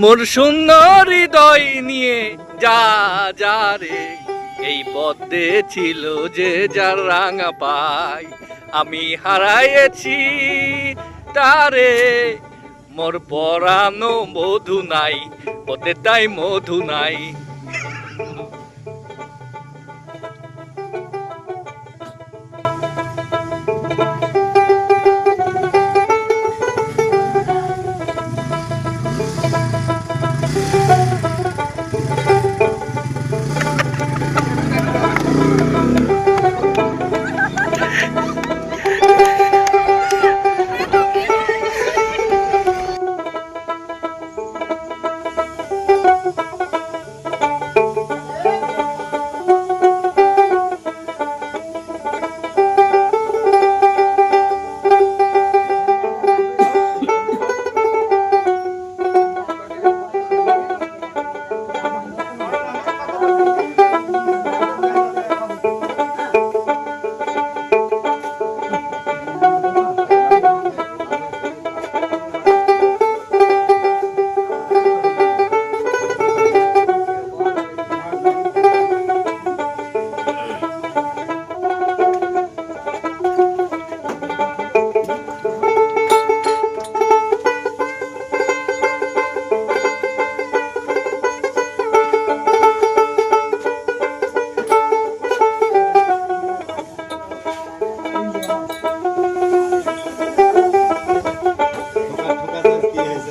মোর সুন্দর হৃদয় নিয়ে যা যা রে, এই পদ্মে ছিল যে যার রাঙা পাই, আমি হারাইয়েছি তারে। মোর পরানো মধু নাই, পথে তাই মধু নাই।